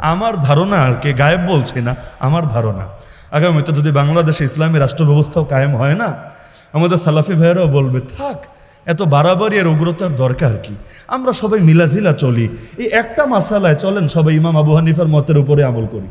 আমার ধারণা আর কে, গায়েব বলছে না, আমার ধারণা। আগামীতে যদি বাংলাদেশে ইসলামী রাষ্ট্র ব্যবস্থাও কায়েম হয় না, আমাদের সালাফি ভাইয়েরাও বলবে, থাক, এত বাড়াবাড়ি আর উগ্রতার দরকার কি? আমরা সবাই মিলাঝিলা চলি। এই একটা মাসালায় চলেন সবাই ইমাম আবু হানিফার মতের উপরে আমল করি।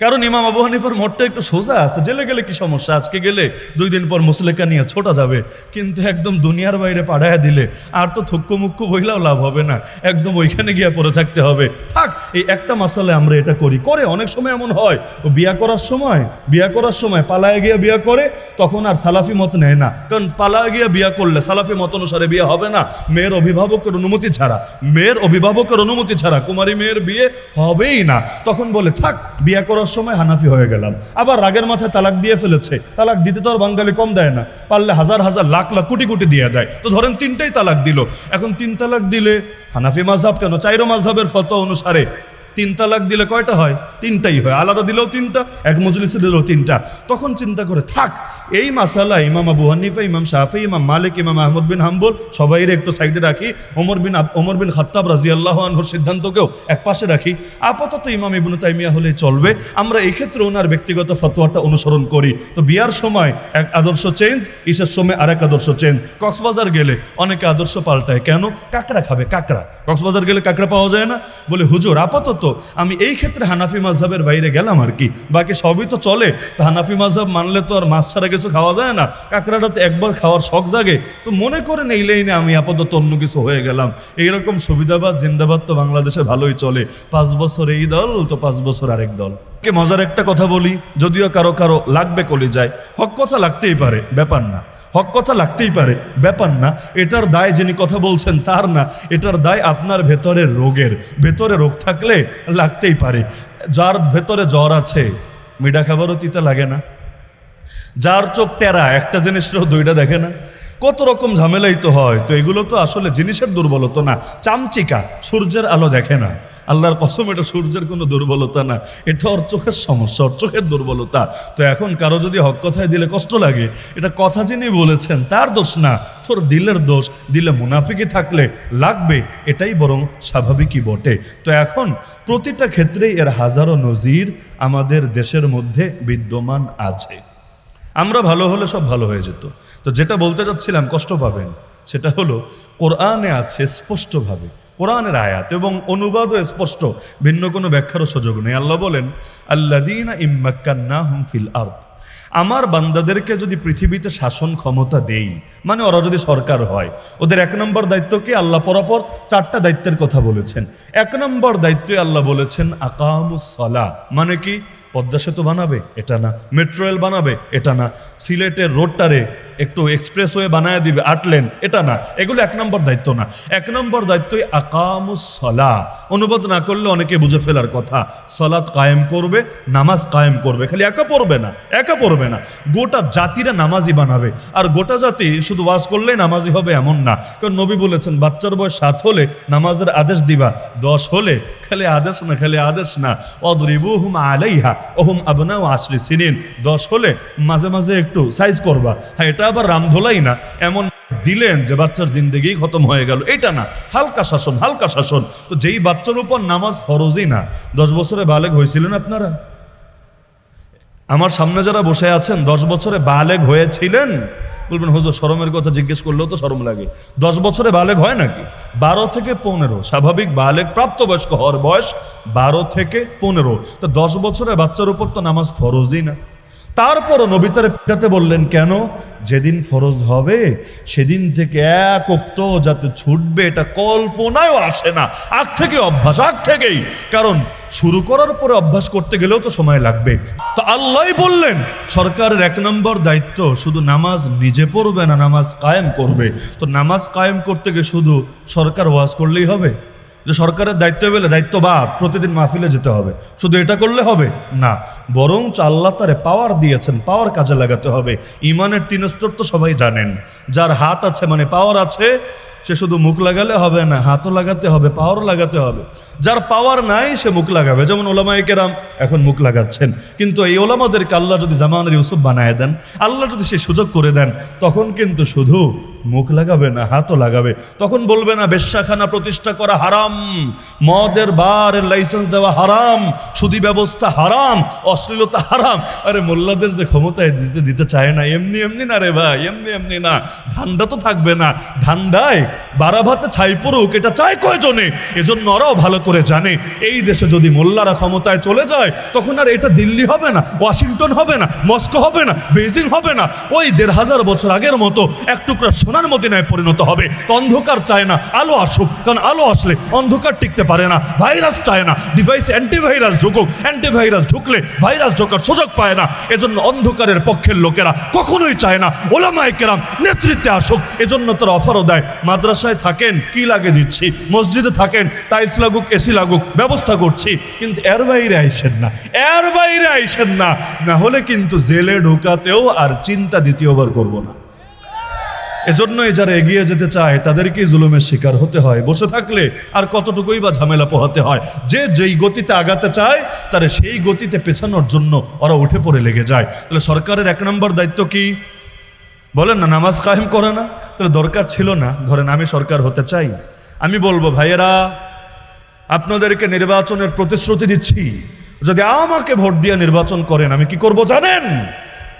কারণ ইমাম আবু হানিফার মঠটা একটু সোজা আছে। জেলে গেলে কি সমস্যা? আজকে গেলে দুই দিন পর মুসলেকা নিয়ে ছোটা যাবে। কিন্তু একদম দুনিয়ার বাইরে পাঠাইয়া দিলে আর তো থুক্কু মুক্কু বইলাও লাভ হবে না। একদম ওইখানে গিয়ে পড়ে থাকতে হবে। থাক, এই একটা মাসালে আমরা এটা করি। করে অনেক সময় এমন হয়, ও বিয়া করার সময়, বিয়া করার সময় পালায় গিয়ে বিয়া করে, তখন আর সালাফি মত নেয় না। কারণ পালায় গিয়ে বিয়া করলে সালাফি মত অনুসারে বিয়ে হবে না। মেয়ের অভিভাবকের অনুমতি ছাড়া। মেয়ের অভিভাবকের অনুমতি ছাড়া কুমারী মেয়ের বিয়ে হবেই না। তখন বলে, থাক, বিয়া করার সময় হানাফি হয়ে গেলাম। আবার রাগের মাথায় তালাক দিয়ে ফেলেছে। তালাক দিতে তো আর বাঙালি কম দেয় না। পারলে হাজার হাজার, লাখ লাখ কোটি কোটি দিয়ে দেয়। তো ধরেন তিনটাই তালাক দিল। এখন তিন তালাক দিলে হানাফি মাঝহাব কেন? চাইরো মাঝহাবের ফত অনুসারে তিন তালাক দিলে কয়টা হয়? তিনটাই হয়। আলাদা দিলেও তিনটা, এক মজলিসে দিলেও তিনটা। তখন চিন্তা করে, থাক, এই মাসালা ইমাম আবু হানিফা, ইমাম শাফি, ইমাম মালিক, ইমাম আহমদ বিন হাম্বল, সবাইরে একটু সাইডে রাখি। ওমর বিন ওমর বিন খাত্তাব রাজি আল্লাহ আনহুর সিদ্ধান্তকেও এক পাশে রাখি। আপাতত ইমাম ইবনু তাইমিয়া হলে চলবে। আমরা এই ক্ষেত্রে ওনার ব্যক্তিগত ফতোয়াটা অনুসরণ করি। তো বিয়ার সময় এক আদর্শ চেঞ্জ ইসের সময় আরেক আদর্শ চেঞ্জ। কক্সবাজার গেলে অনেকে আদর্শ পাল্টায়। কেন? কাকড়া খাবে কাকড়া। কক্সবাজার গেলে কাকড়া পাওয়া যায় না। বলে, হুজুর, আপাতত আমি এই ক্ষেত্রে হানাফি মাঝহাবের বাইরে গেলাম আর কি। বাকি সবই তো চলে। তো হানাফি মাঝহাব মানলে তো আর মাছ ছাড়া কিছু খাওয়া যায় না। কাঁকড়াটা তো একবার খাওয়ার শখ জাগে। তো মনে করেন এই লাইনে আমি আপাতত অন্য কিছু হয়ে গেলাম। এইরকম সুবিধাবাদ, জিন্দাবাদ তো বাংলাদেশে ভালোই চলে। পাঁচ বছর এই দল, তো পাঁচ বছর আরেক দল। কে মজার একটা কথা বলি, যদিও কারও কারও লাগবে কলে যায় হক কথা লাগতেই পারে, ব্যাপার না। হক কথা লাগতেই পারে, ব্যাপার না। এটার দায় যিনি কথা বলছেন, তার না। এটার দায় আপনার ভেতরের রোগের। ভেতরে রোগ থাকলে লাগতেই পারে। যার ভেতরে জ্বর আছে, মিঠা খাবারও তিতা লাগে না। যার চোখ টেরা, একটা জিনিসেরও দুইটা দেখে না। কত রকম ঝামেলাই তো হয়? তো এগুলো তো আসলে জিনিসের দুর্বলতা না। চামচিকা, সূর্যের আলো দেখে না। আল্লাহর কসম, এটা সূর্যের কোনো দুর্বলতা না। এটা ওর চোখের সমস্যা, ওর চোখের দুর্বলতা। তো এখন কারও যদি হক কথায় দিলে কষ্ট লাগে, এটা কথা যিনি বলেছেন, তার দোষ না। তোর দিলের দোষ, দিলে মুনাফিকি থাকলে লাগবে, এটাই বরং স্বাভাবিকই বটে। তো এখন প্রতিটা ক্ষেত্রেই এর হাজারো নজির আমাদের দেশের মধ্যে বিদ্যমান আছে। আমরা ভালো হলে সব ভালো হয়ে যেত। তো যেটা বলতে চাচ্ছিলাম কষ্ট পাবেন, সেটা হলো কোরআনে আছে স্পষ্টভাবে, কোরআনের আয়াত এবং অনুবাদও স্পষ্ট, ভিন্ন কোনো ব্যাখ্যারও সুযোগ নেই। আল্লাহ বলেন আল্লাদিনা ইম্মাক্কান্না হুম ফিল আর্থ আমার বান্দাদেরকে যদি পৃথিবীতে শাসন ক্ষমতা দেই মানে ওরা যদি সরকার হয়, ওদের এক নম্বর দায়িত্ব কি? আল্লাহ পরাপর চারটা দায়িত্বের কথা বলেছেন। এক নম্বর দায়িত্বে আল্লাহ বলেছেন আকামুসলা মানে কি? পদ্মা সেতু বানাবে, এটা না। মেট্রো রেল বানাবে, এটা না। সিলেটের রোডটারে একটু এক্সপ্রেস এক্সপ্রেসওয়ে বানায় দিবে আট লেন এটা না। এগুলো এক নম্বর দায়িত্ব না। এক নম্বর দায়িত্বই আকামুসলা অনুবাদ না করলে অনেকে বুঝে ফেলার কথা। সলাৎ কায়েম করবে, নামাজ কায়েম করবে, খালি একা পড়বে না, একা পড়বে না। গোটা জাতিরা নামাজি বানাবে। আর গোটা জাতি শুধু ওয়াজ করলেই নামাজি হবে এমন না। কারণ নবী বলেছেন, বাচ্চার বয়স সাত হলে নামাজের আদেশ দিবা, দশ হলে খালি আদেশ না, খালি আদেশ না। অদরিবু হুম আলাইহা। ওহুম আবনা ও আশ্রী সিনিন। দশ হলে মাঝে মাঝে একটু সাইজ করবা। হ্যাঁ এটা আবার রামধোলাই না। এমন দিলেন যে বাচ্চার জিন্দগি খতম হয়ে গেল। এটা না, হালকা শাসন হালকা শাসন। তো যেই বাচ্চার উপর নামাজ ফরজই না, দশ বছরে বালেগ হয়েছিলেন আপনারা? আমার সামনে যারা বসে আছেন, দশ বছরে বালেগ হয়েছিলেন? বলবেন, হজর সরমের কথা জিজ্ঞেস করলেও তো সরম লাগে। দশ বছরে বালেক হয় নাকি? বারো থেকে পনেরো। স্বাভাবিক বালেক প্রাপ্তবয়স্ক হওয়ার বয়স বারো থেকে পনেরো। তো দশ বছরে বাচ্চার উপর তো নামাজ ফরজই না। তারপরও নবী তারে পিটাতে বললেন, কেন? যেদিন ফরজ হবে, সেদিন থেকে এক উক্ত যাতে ছুটবে, এটা কল্পনায়ও আসে না। আগ থেকে অভ্যাস, আগ থেকেই। কারণ শুরু করার পরে অভ্যাস করতে গেলেও তো সময় লাগবে। তো আল্লাহ বললেন, সরকারের এক নম্বর দায়িত্ব শুধু নামাজ নিজে পড়বে না, নামাজ কায়েম করবে। তো নামাজ কায়েম করতে গিয়ে শুধু সরকার ওয়াজ করলেই হবে? যে সরকারের দায়িত্ব পেলে দায়িত্ববাদ, প্রতিদিন মাহফিলে যেতে হবে। শুধু এটা করলে হবে? না। বরং আল্লাহ তারে পাওয়ার দিয়েছেন পাওয়ার কাজে লাগাতে হবে। ইমানের তিন স্তর তো সবাই জানেন। যার হাত আছে মানে পাওয়ার আছে সে শুধু মুখ লাগালে হবে না, হাতও লাগাতে হবে, পাওয়ারও লাগাতে হবে। যার পাওয়ার নাই, সে মুখ লাগাবে। যেমন ওলামাই কেরাম এখন মুখ লাগাচ্ছেন। কিন্তু এই ওলামাদেরকে আল্লাহ যদি জামানের ইউসুফ বানায় দেন, আল্লাহ যদি সে সুযোগ করে দেন, তখন কিন্তু শুধু মুখ লাগাবে না, হাতও লাগাবে। তখন বলবে না, বেশ্যাখানা প্রতিষ্ঠা করা হারাম, মদের বারের লাইসেন্স দেওয়া হারাম, সুদি ব্যবস্থা হারাম, অশ্লীলতা হারাম। আরে মোল্লাদের যে ক্ষমতায় দিতে দিতে চায় না, এমনি এমনি না রে ভাই, এমনি এমনি না। ধান্দা তো থাকবে না। ধান্দায় বারাভাতে ছাই পড়ুক, এটা চায় কয়জনে? এজন্য ওরাও ভালো করে জানে। এই দেশে যদি মোল্লারা ক্ষমতায় চলে যায়, তখন আর এটা দিল্লি হবে না, ওয়াশিংটন হবে না, মস্কো হবে না বেজিং হবে না। ওই দেড় হাজার বছর আগের মতো এক টুকরা সোনার মদিনায় পরিণত হবে। অন্ধকার চায় না, আলো আসুক, কারণ আলো আসলে অন্ধকার টিকতে পারে না, ভাইরাস চায় না। ডিভাইস অ্যান্টিভাইরাস ঢুকুক অ্যান্টিভাইরাস ঢুকলে ভাইরাস ঢোকার সুযোগ পায় না। এজন্য অন্ধকারের পক্ষের লোকেরা কখনোই চায় না, ওলামায় কেরাম নেতৃত্বে আসুক, এজন্য তারা অফারও দেয়। মাদ্রাসায় থাকেন, কি লাগে দিচ্ছি? মসজিদে থাকেন টাইলস লাগুক এসি লাগুক, ব্যবস্থা করছি। কিন্তু এর বাইরে আইসেন না। এর বাইরে আইসেন না। না হলে কিন্তু জেলে ঢোকাতেও আর চিন্তা দ্বিতীয়বার করব না। এজন্যই যারা এগিয়ে যেতে চায়, তাদেরকেই জুলুমের শিকার হতে হয়। বসে থাকলে আর কতটুকুই বা ঝামেলা পোহাতে হয়? যে যেই গতিতে আগাতে চায়, তারা সেই গতিতে পেছানোর জন্য ওরা উঠে পড়ে লেগে যায়। তাহলে সরকারের এক নম্বর দায়িত্ব কি? বলেন না, নামাজ কায়েম করে না? তাহলে দরকার ছিল না। ধরেন আমি সরকার হতে চাই। আমি বলব, ভাইয়েরা, আপনাদেরকে নির্বাচনের প্রতিশ্রুতি দিচ্ছি। যদি আমাকে ভোট দিয়ে নির্বাচন করেন, আমি কি করব জানেন?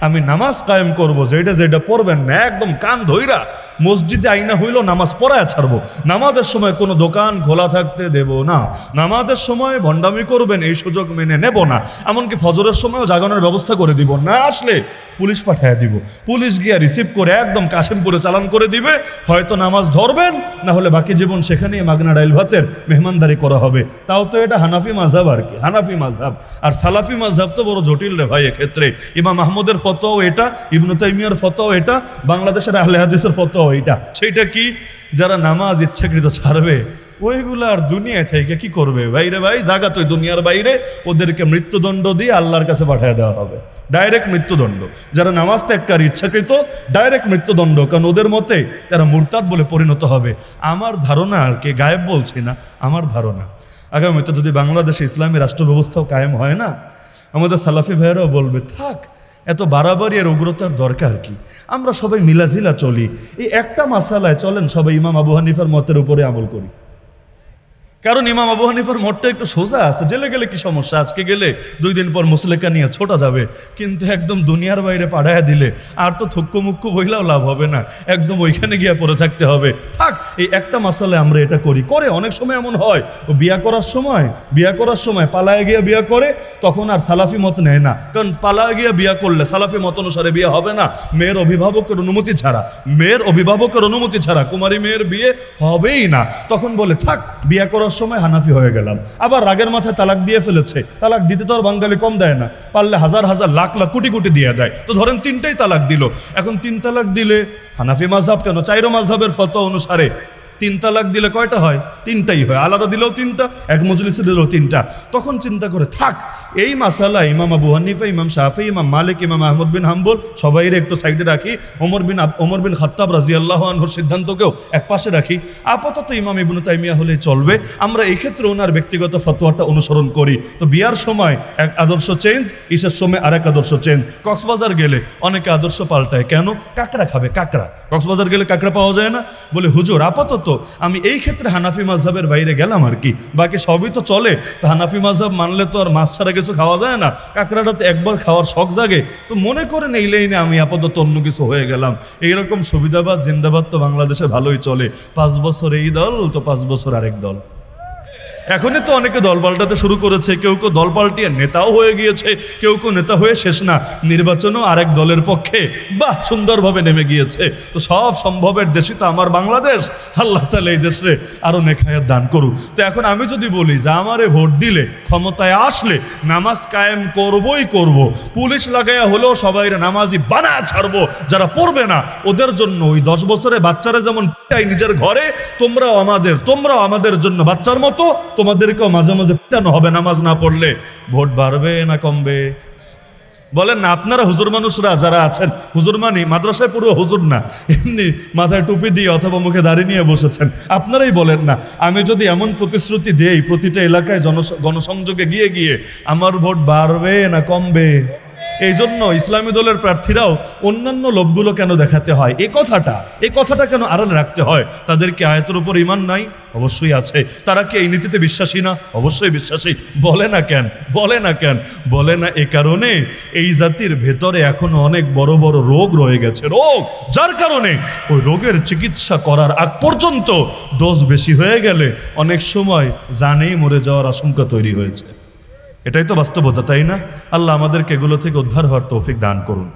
আমি নামাজ কায়েম করব যেটা যেটা পড়বেন না, একদম কান ধইরা। মসজিদে আইনা হইল, নামাজ পড়ায় ছাড়বো। নামাজের সময় কোনো দোকান খোলা থাকতে দেব না। নামাজের সময় ভণ্ডামি করবেন, এই সুযোগ মেনে নেব না। এমনকি ফজরের সময়ও জাগানোর ব্যবস্থা করে দিব। না আসলে পুলিশ পাঠায় দিব। পুলিশ গিয়া রিসিভ করে একদম কাশিমপুরে চালান করে দিবে। হয়তো নামাজ ধরবেন, না হলে বাকি জীবন সেখানেই মাগনা ডাইল ভাতের মেহমানদারি করা হবে। তাও তো এটা হানাফি মাঝহাব আর কি, হানাফি মাঝহাব আর সালাফি মাঝহাব তো বড় জটিল রে ভাই এক্ষেত্রে। ইমাম মাহমুদের ফতোও এটা, ইবনু তাইমিয়ার ফতোও এটা, বাংলাদেশের আহলে হাদিসের এটা। সেইটা কি? যারা নামাজ ইচ্ছাকৃত ছাড়বে ওইগুলো আর দুনিয়ায় থেকে কি করবে? বাইরে ভাই জাগা তো দুনিয়ার বাইরে ওদেরকে মৃত্যুদণ্ড দিয়ে আল্লাহর কাছে পাঠিয়ে দেওয়া হবে। ডাইরেক্ট মৃত্যুদণ্ড। যারা নামাজ ত্যাগকার ইচ্ছাকৃত ডাইরেক্ট মৃত্যুদণ্ড। কারণ ওদের মতে তারা মুরতাদ বলে পরিণত হবে। আমার ধারণা আর কি, গায়েব বলছি না, আমার ধারণা। আগামীতে যদি বাংলাদেশে ইসলামী রাষ্ট্র ব্যবস্থাও কায়েম হয় না, আমাদের সালাফি ভাইয়েরাও বলবে, থাক এত বাড়াবাড়ি আর উগ্রতার দরকার কি? আমরা সবাই মিলাঝিলা চলি। এই একটা মাসালায় চলেন সবাই ইমাম আবু হানিফার মতের উপরে আমল করি। কারণ ইমাম আবু হানিফার মঠটা একটু সোজা আছে। জেলে গেলে কি সমস্যা? আজকে গেলে দুই দিন পর মুসলেকা নিয়ে ছোটা যাবে। কিন্তু একদম দুনিয়ার বাইরে পাঠায় দিলে আর তো থুক্কু মুক্কু বইলাও লাভ হবে না। একদম ওইখানে গিয়ে পড়ে থাকতে হবে। থাক, এই একটা মাসালে আমরা এটা করি। করে অনেক সময় এমন হয়, ও বিয়া করার সময়, বিয়া করার সময় পালায় গিয়ে বিয়া করে, তখন আর সালাফি মত নেয় না। কারণ পালায় গিয়ে বিয়া করলে সালাফি মত অনুসারে বিয়ে হবে না। মেয়ের অভিভাবকের অনুমতি ছাড়া। মেয়ের অভিভাবকের অনুমতি ছাড়া কুমারী মেয়ের বিয়ে হবেই না। তখন বলে, থাক, বিয়া করার সময় হানাফি হয়ে গেলাম। আবার রাগের মাথায় তালাক দিয়ে ফেলেছে। তালাক দিতে তো আর বাঙালি কম দেয় না। পারলে হাজার হাজার লাখ লাখ কোটি কোটি দিয়ে দেয়। তো ধরেন তিনটাই তালাক দিল। এখন তিন তালাক দিলে হানাফি মাঝহাব কেন? চাইরো মাঝহাবের ফতো অনুসারে তিন তালাক দিলে কয়টা হয়? তিনটাই হয়। আলাদা দিলেও তিনটা, এক মজলিসে দিলেও তিনটা। তখন চিন্তা করে, থাক, এই মাসালা ইমাম আবু হানিফা, ইমাম শাফি, ইমাম মালিক, ইমাম আহমদ বিন হাম্বল, সবাই একটু সাইডে রাখি। ওমর বিন ওমর বিন খাত্তাব রাজি আল্লাহ আনহর সিদ্ধান্তকেও এক পাশে রাখি। আপাতত ইমাম ইবনু তাইমিয়া হলে চলবে। আমরা এই ক্ষেত্রে ওনার ব্যক্তিগত ফতোয়াটা অনুসরণ করি। তো বিয়ার সময় এক আদর্শ চেঞ্জ ঈশের সময় আরেক আদর্শ চেঞ্জ কক্সবাজার গেলে অনেকে আদর্শ পাল্টায়। কেন? কাকড়া খাবে, কাকড়া। কক্সবাজার গেলে কাকড়া পাওয়া যায় না। বলে, হুজুর, আপাতত আমি এই ক্ষেত্রে হানাফি মাঝহাবের বাইরে গেলাম আর কি। বাকি সবই তো চলে। তো হানাফি মাঝহাব মানলে তো আর মাছ ছাড়া কিছু খাওয়া যায় না। কাঁকড়াটা তো একবার খাওয়ার শখ জাগে। তো মনে করেন এই লাইনে আমি আপাতত অন্য কিছু হয়ে গেলাম। এইরকম সুবিধাবাদ, জিন্দাবাদ তো বাংলাদেশে ভালোই চলে। পাঁচ বছর এই দল, তো পাঁচ বছর আরেক দল। এখনই তো অনেকে দল পাল্টাতে শুরু করেছে। কেউ কেউ দল পাল্টিয়ে নেতাও হয়ে গিয়েছে, কেউ কেউ নেতা হয়ে শেষ না। নির্বাচনও আরেক দলের পক্ষে। বাহ, সুন্দরভাবে নেমে গিয়েছে। তো সব সম্ভবের দেশই তো আমার বাংলাদেশ। আল্লাহ তালা এই দেশে আরও নেখায়াত দান করুক। তো এখন আমি যদি বলি, যে আমারে ভোট দিলে, ক্ষমতায় আসলে নামাজ কায়েম করবই করব। পুলিশ লাগাইয়া হলেও সবাই নামাজি বানা ছাড়বো, যারা পড়বে না, ওদের জন্য ওই দশ বছরে বাচ্চারা যেমন নিজের ঘরে, তোমরাও আমাদের তোমরাও আমাদের জন্য বাচ্চার মতো তোমাদেরকেও মাঝে মাঝে পিটানো হবে নামাজ না পড়লে। ভোট বাড়বে না কমবে? বলেন না, আপনারা হুজুর মানুষরা যারা আছেন, হুজুর মানি মাদ্রাসায় পুরো হুজুর না, এমনি মাথায় টুপি দিয়ে অথবা মুখে দাঁড়িয়ে নিয়ে বসেছেন। আপনারাই বলেন না, আমি যদি এমন প্রতিশ্রুতি দেই প্রতিটা এলাকায় গণসংযোগে গিয়ে গিয়ে, আমার ভোট বাড়বে না কমবে? এই জন্য ইসলামী দলের প্রার্থীরাও অন্যান্য লোভগুলো কেন দেখাতে হয়? এই কথাটা এই কথাটা কেন আড়ালে রাখতে হয়? তাদেরকে আয়তের উপর ইমান নাই? অবশ্যই আছে। তারা কি এই নীতিতে বিশ্বাসী না? অবশ্যই বিশ্বাসী। বলে না কেন? বলে না কেন? বলে না এ কারণে এই জাতির ভেতরে এখনও অনেক বড় বড় রোগ রয়ে গেছে। রোগ! যার কারণে ওই রোগের চিকিৎসা করার আগ পর্যন্ত ডোজ বেশি হয়ে গেলে অনেক সময় জানেই মরে যাওয়ার আশঙ্কা তৈরি হয়েছে। এটাই তো বাস্তবতা তাই না? আল্লাহ আমাদেরকে এগুলো থেকে উদ্ধার হওয়ার তৌফিক দান করুন।